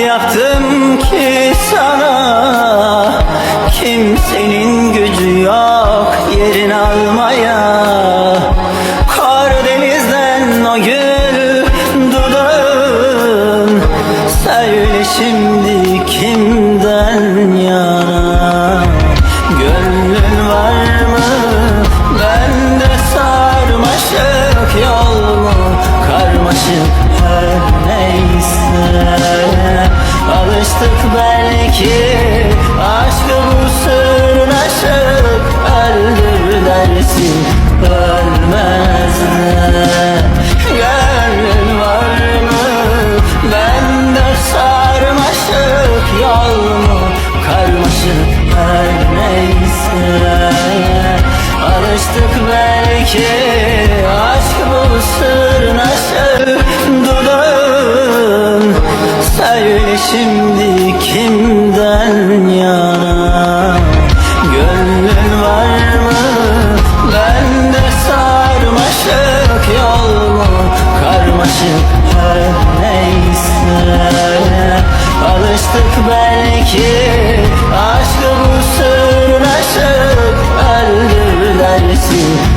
yaptım ki sana Kimsenin gücü yok yerin almaya Karadeniz'den o gül dudağın Söyle şimdi kimden yana Gönlün var mı? Bende sarmaşık yol mu? Karmaşık her Alıştık belki Aşkı bu sırnaşık Öldür dersin Ölmez de Gönlün var mı? Bende sarmaşık yol mu? Karmaşık her neyse Alıştık belki şimdi kimden yana Gönlün var mı? Ben de sarmaşık yol mu? Karmaşık her neyse Alıştık belki aşkı bu sırnaşık Öldür dersin